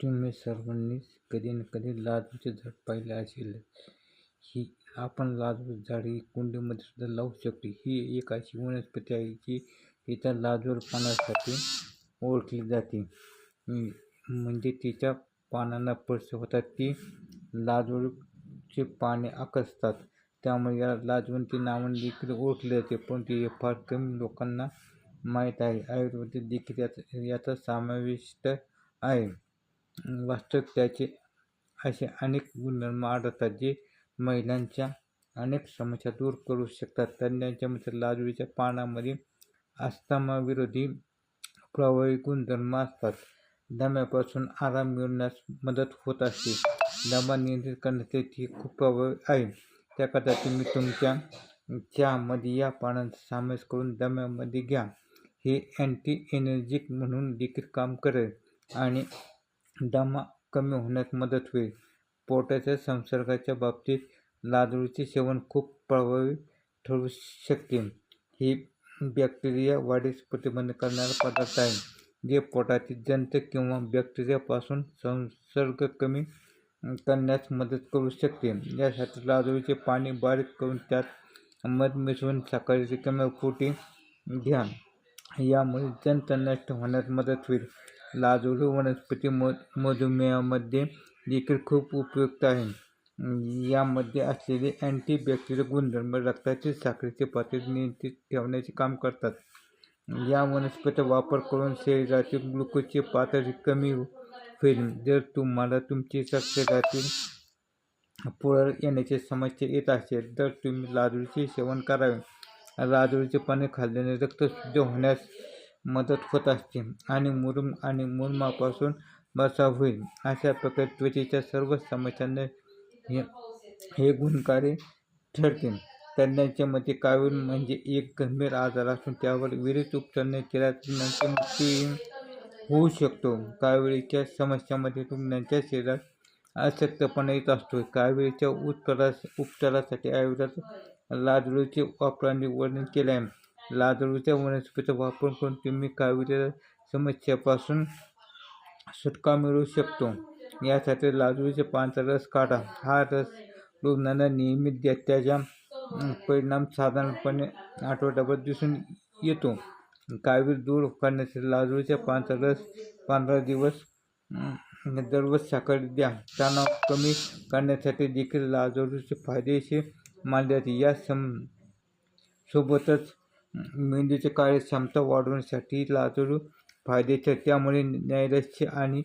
तुम्ही सर्वांनीच कधी ना कधी लाजूचे झाड पाहिले असेल. ही आपण लाजू झाड ही कुंडीमध्ये सुद्धा लावू शकतो. ही एक अशी वनस्पती आहे जी इतर लाजूर पानासाठी ओळखली जाते. म्हणजे तिच्या पानांना स्पर्श होतात. ती लाजूरचे पाने आकसतात. त्यामुळे या लाजवंती नावाने देखील ओळखले जाते परंतु हे फार कमी लोकांना माहीत आहे. आयुर्वेदिक देखील याचा याचा समाविष्ट आहे. वास्तविक त्याचे असे अनेक गुणधर्म आढळतात जे महिलांच्या अनेक समस्या दूर करू शकतात. तज्ज्ञांच्या मते लाजूच्या पानामध्ये अस्थमाविरोधी प्रभावी गुणधर्म असतात. दम्यापासून आराम मिळवण्यास मदत होत असते. दमा नियंत्रित करण्यासाठी खूप प्रभावी आहे. त्याकरता तुम्ही तुमच्या चहामध्ये या पानांचा समावेश करून दम्यामध्ये घ्या. हे अँटी एनर्जिक म्हणून देखील काम करेल आणि दमा कमी होण्यास मदत होईल. पोटाच्या संसर्गाच्या बाबतीत लाजूचे सेवन खूप प्रभावी ठरू शकते. ही बॅक्टेरिया वाढीस प्रतिबंध करणारा पदार्थ आहे जे पोटातील जंत किंवा बॅक्टेरियापासून संसर्ग कमी करण्यास मदत करू शकते. यासाठी लाजूचे पाणी बारीक करून त्यात मध मिसळून सकाळी रिकाम्या पोटी घ्या. यामुळे जंत नष्ट होण्यास मदत होईल. लाजूळ वनस्पती म मधुमेहामध्ये देखील खूप उपयुक्त आहे. यामध्ये असलेले अँटीबॅक्टेरियल गुणधर्म रक्तातील साखरेची पातळी नियंत्रित ठेवण्याचे काम करतात. या वनस्पतीचा वापर करून शरीरातील ग्लुकोजची पातळी कमी हो-, होईल. जर तुम्हाला तुमची शरीरातील पुरळ येण्याची समस्या येत असेल तर तुम्ही लाजूचे सेवन करावे. लाजूचे पाणी खाल्ल्याने रक्त शुद्ध होण्यास मदत होत असते आणि मुरुम आणि मुरमापासून बचाव होईल. अशा प्रकारे त्वचेच्या सर्व समस्यांना हे हे गुणकारी ठरते तज्ज्ञांच्या मते कावीळ म्हणजे एक गंभीर आजार असून त्यावर विरहित उपचार न केल्यास रुग्णांची मृत्यू होऊ शकतो. कावीळीच्या समस्यामध्ये रुग्णांच्या शरीरात अशक्तपणा येत असतो. कावीळीच्या उपचारास उपचारासाठी आयुर्वेदात लाजळूचे वापराने वर्णन केले आहे लाजळूच्या वनस्पतीचा वापर करून तुम्ही काविळीच्या समस्यापासून सुटका मिळवू शकतो. यासाठी लाजळूचे पानाचा रस काढा. हा रस रुग्णांना नियमित द्या त्याच्या परिणाम साधारणपणे आठवड्याभर दिसून येतो. कावीळ दूर करण्यासाठी लाजूच्या पानाचा रस पंधरा दिवस दररोज सकाळी द्या. तणाव कमी करण्यासाठी देखील लाजूचे फायदेशीर मानले जाते. या सम सोबतच मेंदूची कार्यक्षमता वाढवण्यासाठी लाकूड फायद्याचे त्यामुळे नैराश्य आणि